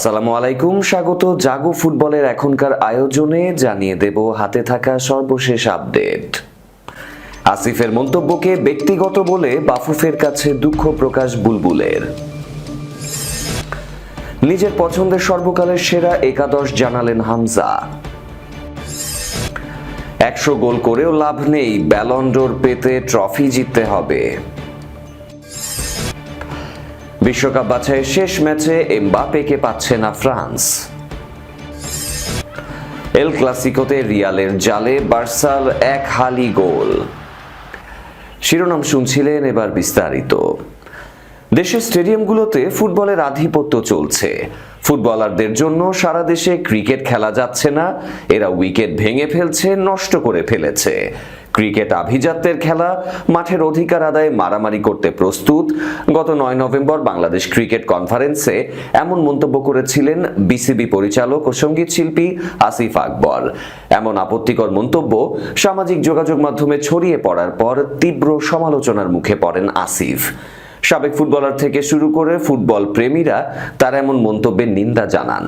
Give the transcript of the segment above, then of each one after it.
আসসালামু আলাইকুম। স্বাগত জাগো ফুটবলের এখনকার আয়োজনে জানিয়ে দেব হাতে থাকা সর্বশেষ আপডেট। আসিফের মন্তব্যকে ব্যক্তিগত বলে বাফুফের কাছে দুঃখ প্রকাশ বুলবুলের। নিজের পছন্দের সর্বকালের সেরা একাদশ জানালেন হামজা। একশো গোল করেও লাভ নেই ব্যালন্ডোর পেতে ট্রফি জিততে হবে। বিশ্বকাপ বাছাইয়ের শেষ ম্যাচে এমবাপেকে পাচ্ছে না ফ্রান্স। এল ক্লাসিকোতে রিয়ালের জালে বার্সার এক হালি গোল। শিরোনাম শুনছিলেন এবার বিস্তারিত। দেশের স্টেডিয়ামগুলোতে ফুটবলের আধিপত্য চলছে। ফুটবলারদের জন্য সারা দেশে ক্রিকেট খেলা যাচ্ছে না, এরা উইকেট ভেঙে ফেলছে, নষ্ট করে ফেলেছে। ক্রিকেট আভিজাত্যের খেলা, মাঠের অধিকার আদায়ে মারামারি করতে প্রস্তুত। গত নয় নভেম্বর বাংলাদেশ ক্রিকেট কনফারেন্সে এমন মন্তব্য করেছিলেন বিসিবি পরিচালক ও সংগীত শিল্পী আসিফ আকবর। এমন আপত্তিকর মন্তব্য সামাজিক যোগাযোগ মাধ্যমে ছড়িয়ে পড়ার পর তীব্র সমালোচনার মুখে পড়েন আসিফ। সাবেক ফুটবলার থেকে শুরু করে ফুটবল প্রেমীরা তার এমন মন্তব্যের নিন্দা জানান।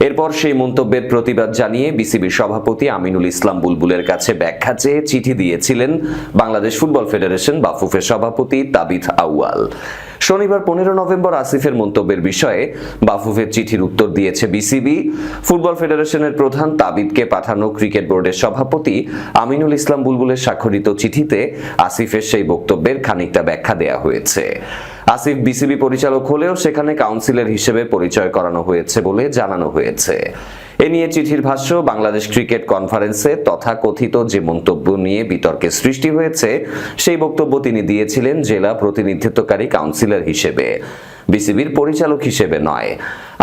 এরপর সেই মন্তব্যের প্রতিবাদ জানিয়ে বিসিবি সভাপতি আমিনুল ইসলাম বুলবুলের কাছে ব্যাখ্যা চেয়ে চিঠি দিয়েছিলেন বাংলাদেশ ফুটবল ফেডারেশন বাফুফের সভাপতি তাবিথ আউয়াল। শনিবার পনেরো নভেম্বর আসিফের মন্তব্যের বিষয়ে বাফুফের চিঠির উত্তর দিয়েছে বিসিবি। ফুটবল ফেডারেশনের প্রধান তাবিদকে পাঠানো ক্রিকেট বোর্ডের সভাপতি আমিনুল ইসলাম বুলবুলের স্বাক্ষরিত চিঠিতে আসিফের সেই বক্তব্যের খানিকটা ব্যাখ্যা দেয়া হয়েছে। আসিফ বিসিবি পরিচালক হলেও সেখানে কাউন্সিলর হিসেবে পরিচয় করানো হয়েছে বলে জানানো হয়েছে। এ নিয়ে চিঠির ভাষ্য, বাংলাদেশ ক্রিকেট কনফারেন্সে তথাকথিত যে মন্তব্য নিয়ে বিতর্কের সৃষ্টি হয়েছে, সেই বক্তব্য তিনি দিয়েছিলেন জেলা প্রতিনিধিত্বকারী কাউন্সিলর হিসেবে। বিসিবির পরিচালক হিসেবে নয়।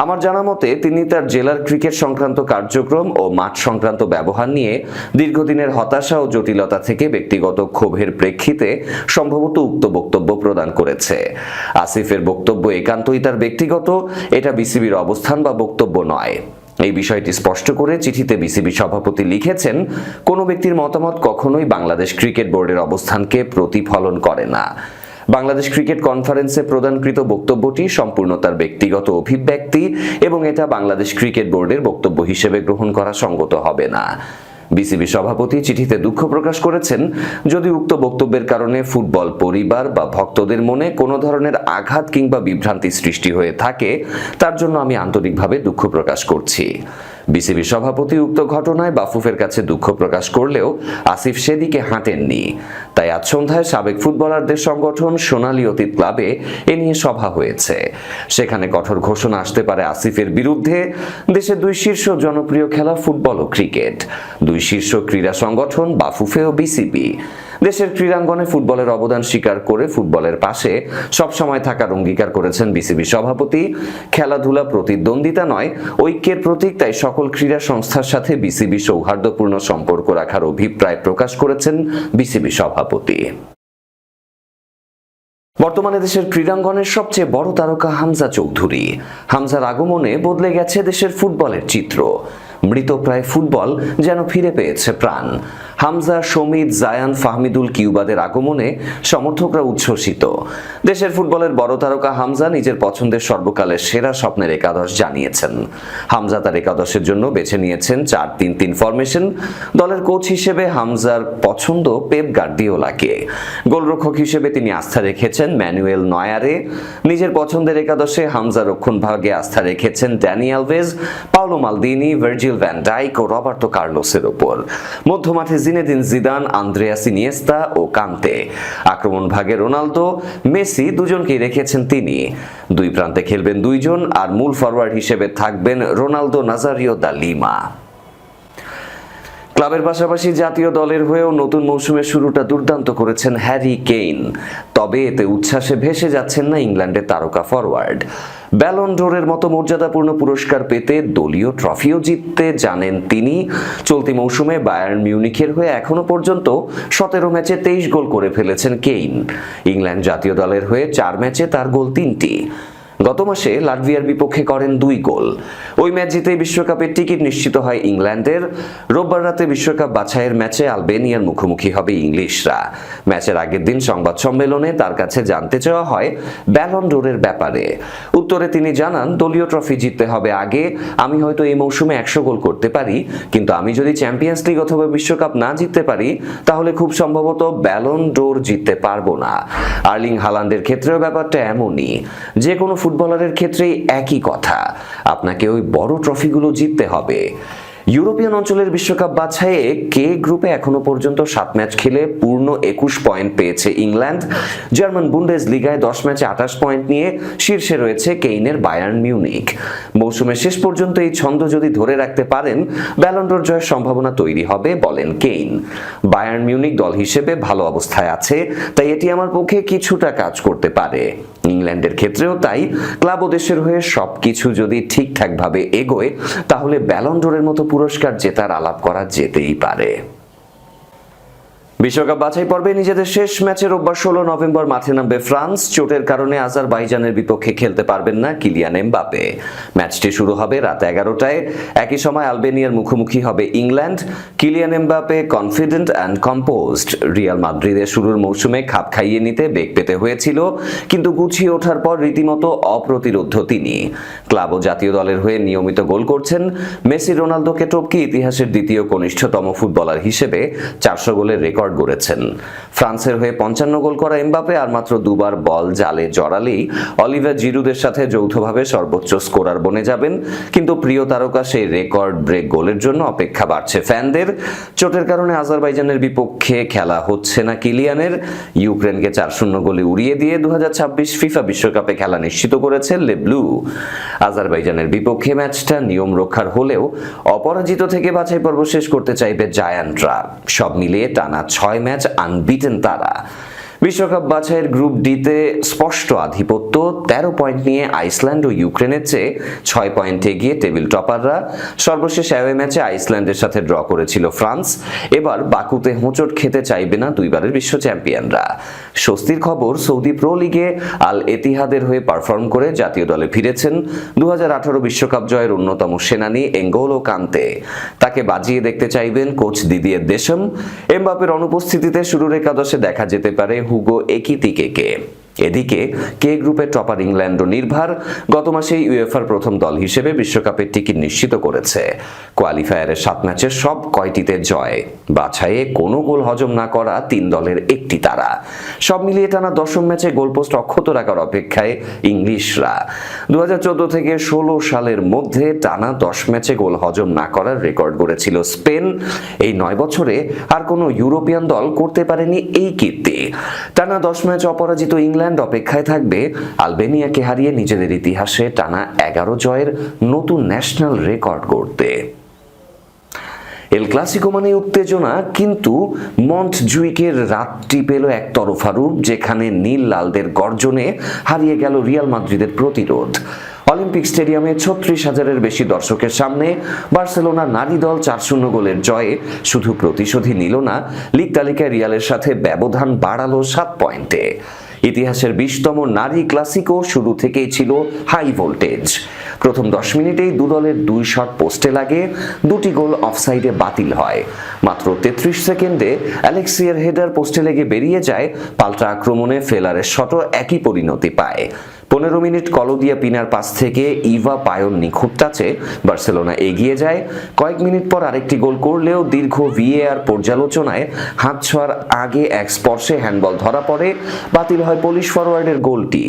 আমার জানা মতে, তিনি তার জেলার ক্রিকেট সংক্রান্ত কার্যক্রম ও মাঠ সংক্রান্ত ব্যবহার নিয়ে দীর্ঘদিনের হতাশা ও জটিলতা থেকে ব্যক্তিগত ক্ষোভের প্রেক্ষিতে সম্ভবত উক্ত বক্তব্য প্রদান করেছে। আসিফের বক্তব্য একান্তই তার ব্যক্তিগত, এটা বিসিবির অবস্থান বা বক্তব্য নয়। এই বিষয়টি স্পষ্ট করে চিঠিতে বিসিবি সভাপতি লিখেছেন, কোনো ব্যক্তির মতামত কখনোই বাংলাদেশ ক্রিকেট বোর্ডের অবস্থানকে প্রতিফলন করে না। বাংলাদেশ ক্রিকেট কনফারেন্সে প্রদানকৃত বক্তব্যটি সম্পূর্ণ তার ব্যক্তিগত অভিব্যক্তি এবং এটা বাংলাদেশ ক্রিকেট বোর্ডের বক্তব্য হিসেবে গ্রহণ করা সঙ্গত হবে না। বিসিবি সভাপতি চিঠিতে দুঃখ প্রকাশ করেছেন, যদি উক্ত বক্তব্যের কারণে ফুটবল পরিবার বা ভক্তদের মনে কোনো ধরনের আঘাত কিংবা বিভ্রান্তি সৃষ্টি হয়ে থাকে, তার জন্য আমি আন্তরিকভাবে দুঃখ প্রকাশ করছি। বিসিবি সভাপতি উক্ত ঘটনায় বাফুফের কাছে দুঃখ প্রকাশ করলেও আসিফ সেদিকে হাঁটেননি। তাই আজ সন্ধ্যায় সাবেক ফুটবলারদের সংগঠন সোনালী অতীত ক্লাবে এ নিয়ে সভা হয়েছে। সেখানে কঠোর ঘোষণা আসতে পারে আসিফের বিরুদ্ধে। দেশের দুই শীর্ষ জনপ্রিয় খেলা ফুটবল ও ক্রিকেট। দুই শীর্ষ ক্রীড়া সংগঠন বাফুফে ও বিসিবি। দেশের ক্রীড়াঙ্গনে ফুটবলের অবদান স্বীকার করে ফুটবলের পাশে সবসময় থাকার অঙ্গীকার করেছেন বিসিবি সভাপতি। খেলাধুলা প্রতিদ্বন্দ্বিতা নয়, ঐক্যের প্রতীক, তাই সকল ক্রীড়া সংস্থার সাথে বিসিবি সৌহার্দ্যপূর্ণ সম্পর্ক রাখার অভিপ্রায় প্রকাশ করেছেন বিসিবি সভাপতি। বর্তমানে দেশের ক্রীড়াঙ্গনের সবচেয়ে বড় তারকা হামজা চৌধুরী। হামজার আগমনে বদলে গেছে দেশের ফুটবলের চিত্র। মৃতপ্রায় ফুটবল যেন ফিরে পেয়েছে প্রাণ। হামজা সমিত জায়ান, ফাহমিদুল কিউবাদের আগমনে সমর্থকরা উচ্ছ্বসিত। দেশের ফুটবলের বড় তারকা হামজা নিজের পছন্দের সর্বকালের সেরা স্বপ্নের একাদশ জানিয়েছেন। হামজা তার একাদশের জন্য বেছে নিয়েছেন চার তিন তিন ফরমেশন। দলের কোচ হিসেবে হামজার পছন্দ পেপ গার্দিওলাকে। গোলরক্ষক হিসেবে তিনি আস্থা রেখেছেন ম্যানুয়েল নয়ারে। নিজের পছন্দের একাদশে হামজা রক্ষণ ভাগে আস্থা রেখেছেন Dani Alves, Paolo Maldini, Virgil van Dijk ও রবার্তো কার্লোসের ওপর। মধ্যমাঠে জিনেদিন জিদান, আন্দ্রেয়াস ইনিয়েস্তা ও কান্তে। আক্রমণ ভাগে রোনালদো, মেসি দুজনকেই রেখেছেন তিনি। দুই প্রান্তে খেলবেন দুইজন আর মূল ফরওয়ার্ড হিসেবে থাকবেন রোনালদো নাজারিও দা লিমা। ক্লাবের পাশাপাশি জাতীয় দলের হয়েও নতুন মৌসুমের শুরুটা দুর্দান্ত করেছেন হ্যারি কেইন। তবে এতে উচ্ছ্বাসে ভেসে যাচ্ছেন না ইংল্যান্ডের তারকা ফরওয়ার্ড। ব্যালন ডোরের মতো মর্যাদাপূর্ণ পুরস্কার পেতে দলীয় ট্রফিও জিততে জানেন তিনি। চলতি মৌসুমে বায়ার্ন মিউনিখের হয়ে এখনও পর্যন্ত সতেরো ম্যাচে তেইশ গোল করে ফেলেছেন কেইন। ইংল্যান্ড জাতীয় দলের হয়ে চার ম্যাচে তার গোল তিনটি। গত মাসে লাটভিয়ার বিপক্ষে করেন দুই গোল। ওই ম্যাচ জিতেই বিশ্বকাপের টিকিট নিশ্চিত হয় ইংল্যান্ডের। রোববার রাতে বিশ্বকাপ বাছাইয়ের ম্যাচে আলবেনিয়ার মুখোমুখি হবে ইংলিশরা। ম্যাচের আগের দিন সংবাদ সম্মেলনে তার কাছে জানতে চাওয়া হয় ব্যালন ডোরের ব্যাপারে। উত্তরে তিনি জানান, দলীয় ট্রফি জিততে হবে আগে। আমি হয়তো এই মৌসুমে একশো গোল করতে পারি, কিন্তু আমি যদি চ্যাম্পিয়ন্স লিগ অথবা বিশ্বকাপ না জিততে পারি, তাহলে খুব সম্ভবত ব্যালন ডোর জিততে পারব না। আর্লিং হালান্ডের ক্ষেত্রেও ব্যাপারটা এমনই। যে কোনো ফুটবলারের ক্ষেত্রেই একই কথা। আপনাকে ওই বড় ট্রফিগুলো জিততে হবে। ইউরোপিয়ান অঞ্চলের বিশ্বকাপ বাছাইয়ে কে গ্রুপে এখনও পর্যন্ত সাত ম্যাচ খেলে পূর্ণ একুশ পয়েন্ট পেয়েছে ইংল্যান্ড? জার্মান বুন্ডেজ লিগায় দশ ম্যাচে আঠাশ পয়েন্ট নিয়ে শীর্ষে রয়েছে কেইনের বায়ার্ন মিউনিক মৌসুমের শেষ পর্যন্ত এই ছন্দ যদি ধরে রাখতে পারেন ব্যালন্ডোর জয়ের সম্ভাবনা তৈরি হবে, বলেন কেইন। বায়ার্ন মিউনিক দল হিসেবে ভালো অবস্থায় আছে, তাই এটি আমার পক্ষে কিছুটা কাজ করতে পারে। ইংল্যান্ডের ক্ষেত্রেও তাই, ক্লাব ও দেশের হয়ে সবকিছু যদি ঠিকঠাকভাবে এগোয়, তাহলে ব্যালন্ডোরের মতো পুরস্কার জেতার আলাপ করা যেতেই পারে। বিশ্বকাপ বাছাই পর্বে নিজেদের শেষ ম্যাচে রোববার ষোলো নভেম্বর মাঠে নামবে ফ্রান্স। চোটের কারণে আজার আজারবাইজানের বিপক্ষে খেলতে পারবেন না কিলিয়ান এমবাপে ম্যাচটি শুরু হবে রাত এগারোটায়। একই সময় আলবেনিয়ার মুখোমুখি হবে England. Kylian Mbappe confident and composed Real মাদ্রিদের শুরুর মৌসুমে খাপ খাইয়ে নিতে বেগ পেতে হয়েছিল, কিন্তু গুছিয়ে ওঠার পর রীতিমতো অপ্রতিরোধ্য তিনি। ক্লাব ও জাতীয় দলের হয়ে নিয়মিত গোল করছেন। মেসি, রোনালদোকে টপকে ইতিহাসের দ্বিতীয় কনিষ্ঠতম ফুটবলার হিসেবে চারশো গোলের রেকর্ড গড়েছেন। ফ্রান্সের হয়ে পঞ্চান্ন গোল করা এমবাপে আর মাত্র দুবার বল জালে জড়ালেই অলিভার জিরুদের সাথে যৌথভাবে সর্বোচ্চ স্কোরার বনে যাবেন। কিন্তু প্রিয় তারকা সেই রেকর্ড ব্রেক গোলের জন্য অপেক্ষা বাড়ছে ফ্যানদের। চোটের কারণে আজারবাইজানের বিপক্ষে খেলা হচ্ছে না কিলিয়ানের। ইউক্রেনকে চার শূন্য গোলে উড়িয়ে দিয়ে দু হাজার ছাব্বিশ ফিফা বিশ্বকাপে খেলা নিশ্চিত করেছে লেব্লু আজারবাইজানের বিপক্ষে ম্যাচটা নিয়ম রক্ষার হলেও অপরাজিত থেকে বাছাই পর্ব শেষ করতে চাইবে জায়ান্টরা। সব মিলিয়ে টানা ছয় ম্যাচ আনবিটেন তারা। বিশ্বকাপ বাছাইয়ের গ্রুপ ডিতে স্পষ্ট আধিপত্য, তেরো পয়েন্ট নিয়ে আইসল্যান্ড ও ইউক্রেনের চেয়ে ছয় পয়েন্ট এগিয়ে টেবিল টপাররা। সর্বশেষ অ্যাওয়ে ম্যাচে আইসল্যান্ডের সাথে ড্র করেছিল ফ্রান্স। এবার বাকুতে হোঁচট খেতে চাইবে না দুইবারের বিশ্ব চ্যাম্পিয়নরা। স্বস্তির খবর, সৌদি প্রো লিগে আল এতিহাদের হয়ে পারফর্ম করে জাতীয় দলে ফিরেছেন দু বিশ্বকাপ জয়ের অন্যতম সেনানী এঙ্গোলো কান্তে। তাকে বাজিয়ে দেখতে চাইবেন কোচ দিদিয়ের দেশম। এমবাপের অনুপস্থিতিতে শুরুর একাদশে দেখা যেতে পারে হুগো একিতিকেকে এদিকে কে গ্রুপের টপার ইংল্যান্ড ও নির্ভার গত মাসেই ইউএফআর প্রথম দল হিসেবে বিশ্বকাপের টিকিট নিশ্চিত করেছে। কোয়ালিফায়ারের সাত ম্যাচের সব কয়টিতে জয়। বাছাইয়ে কোনো গোল হজম না করা তিন দলের একটি তারা। সব মিলিয়ে টানা দশম ম্যাচে গোলপোস্ট অক্ষত রাখার অপেক্ষায় ইংলিশরা। দু হাজার চোদ্দ থেকে ষোলো সালের মধ্যে টানা দশ ম্যাচে গোল হজম না করার রেকর্ড গড়েছিল স্পেন। এই নয় বছরে আর কোনো ইউরোপিয়ান দল করতে পারেনি এই কীর্তি। টানা দশ ম্যাচ অপরাজিত ইংল্যান্ড অপেক্ষায় থাকবে, আলবেনিয়াকে হারিয়ে নিজেদের ইতিহাসে টানা এগারো জয়ের নতুন ন্যাশনাল রেকর্ড গড়তে। এল ক্লাসিকো মানে উত্তেজনা, কিন্তু মন্ট জুইকের রাতটি পেল এক তরফা রূপ, যেখানে নীল লালদের গর্জনে হারিয়ে গেল রিয়াল মাদ্রিদের প্রতিরোধ। অলিম্পিক স্টেডিয়ামে ছত্রিশ হাজারের বেশি দর্শকের সামনে বার্সেলোনা নারী দল চার শূন্য গোলের জয়ে শুধু প্রতিশোধই নিল না, লিগ তালিকায় রিয়ালের সাথে ব্যবধান বাড়ালো সাত পয়েন্টে। ইতিহাসের বিশতম নারী ক্লাসিকো শুরু থেকেই ছিল হাই ভোল্টেজ। প্রথম দশ মিনিটেই দু দলের দুই শট পোস্টে লাগে, দুটি গোল অফসাইডে বাতিল হয়। মাত্র তেত্রিশ সেকেন্ডে অ্যালেক্সিয়ার হেডার পোস্টে লেগে বেরিয়ে যায়, পাল্টা আক্রমণে ফেলারের শটও একই পরিণতি পায়। পনেরো মিনিট কলোদিয়া পিনার পাস থেকে ইভা পায়ন নিখুঁত টাচে বার্সেলোনা এগিয়ে যায়। কয়েক মিনিট পর আরেকটি গোল করলেও দীর্ঘ ভিএআর পর্যালোচনায় হাত ছোঁয়ার আগে এক স্পর্শে হ্যান্ডবল ধরা পড়ে, বাতিল হয় পুলিশ ফরওয়ার্ডের গোলটি।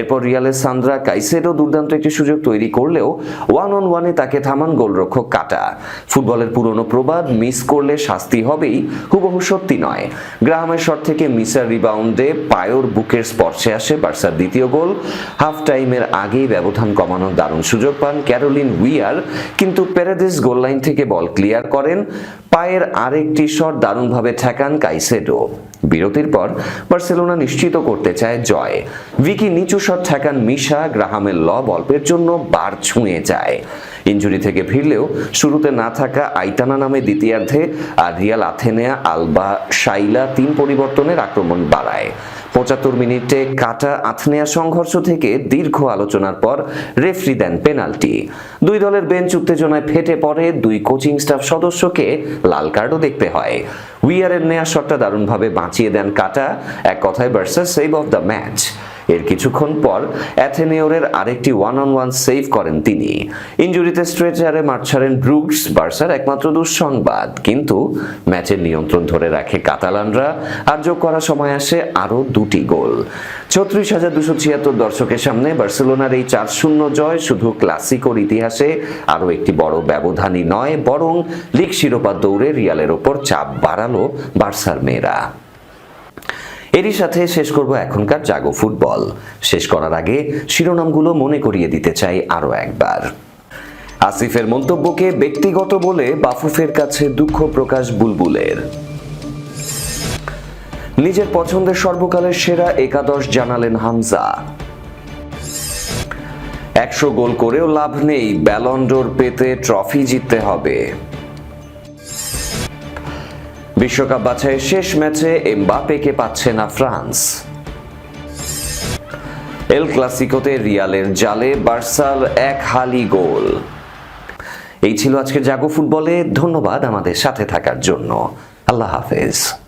এরপর রিয়ালের সান্দ্রা কাইসেডো দুর্দান্ত একটি সুযোগ তৈরি করলেও ওয়ান অন ওয়ানে তাকে থামান গোলরক্ষক কাটা। ফুটবলের পুরনো প্রবাদ মিস করলে শাস্তি হবেই, হুবহু সত্যি নয়। গ্রাহামের শট থেকে মিসার রিবাউন্ডে পায়োর বুকের স্পর্শে আসে বার্সার দ্বিতীয় গোল। হাফ টাইমের আগেই ব্যবধান কমানোর দারুণ সুযোগ পান ক্যারোলিন উইয়ার, কিন্তু পেরেদেস গোল লাইন থেকে বল ক্লিয়ার করেন। পায়ের আরেকটি শট দারুণভাবে ঠেকান কাইসেডো। বিরতির পর বার্সেলোনা নিশ্চিত করতে চায় জয়। ভিকি নিচু শট ঠেকান মিশা, গ্রাহামের ল অল্পের জন্য বার ছুঁয়ে যায়। ইঞ্জুরি থেকে ফিরলেও শুরুতে না থাকা আইতানা নামে দ্বিতীয়ার্ধে আর রিয়াল আথেনেয়া আলবা শাইলা তিন পরিবর্তনের আক্রমণ বাড়ায়। পঁচাত্তর মিনিটে কাটা আথনেয়া সংঘর্ষ থেকে দীর্ঘ আলোচনার পর রেফরি দেন পেনাল্টি। দুই দলের বেঞ্চ উত্তেজনায় ফেটে পড়ে দুই কোচিং স্টাফ সদস্যকে লাল কার্ডও দেখতে হয়। উইয়ারের নেয়া শটটা দারুণভাবে বাঁচিয়ে দেন কাটা, এক কথায় versus save of the match. এর কিছুক্ষণ পর অ্যাথেনিওরের আরেকটি ওয়ান অন ওয়ান সেভ করেন তিনি। ইঞ্জুরিতে স্ট্রেচারে মাঠ ছাড়েন ব্রুকস বার্সার একমাত্র দুঃসংবাদ। কিন্তু ম্যাচের নিয়ন্ত্রণ ধরে রাখে কাতালানরা আর যোগ করার সময় আসে আরও দুটি গোল। ছত্রিশ হাজার দুশো ছিয়াত্তর দর্শকের সামনে বার্সেলোনার এই চার শূন্য জয় শুধু ক্লাসিকোর ইতিহাসে আরও একটি বড় ব্যবধানই নয়, বরং লিগ শিরোপা দৌড়ে রিয়ালের ওপর চাপ বাড়ালো বার্সার মেয়েরা। এরই সাথে শেষ করব এখনকার জাগো ফুটবল। শেষ করার আগে শিরোনামগুলো মনে করিয়ে দিতে চাই আরও একবার। আসিফের মন্তব্যকে ব্যক্তিগত বলে বাফুফের কাছে দুঃখ প্রকাশ বুলবুলের। নিজের পছন্দের সর্বকালের সেরা একাদশ জানালেন হামজা। একশো গোল করেও লাভ নেই ব্যালন্ডোর পেতে ট্রফি জিততে হবে। বিশ্বকাপ বাছাইয়ের শেষ ম্যাচে এমবাপেকে পাচ্ছে না ফ্রান্স। এল ক্লাসিকোতে রিয়ালের জালে বার্সার এক হালি গোল। এই ছিল আজকের জাগো ফুটবলে। ধন্যবাদ আমাদের সাথে থাকার জন্য। আল্লাহ হাফেজ।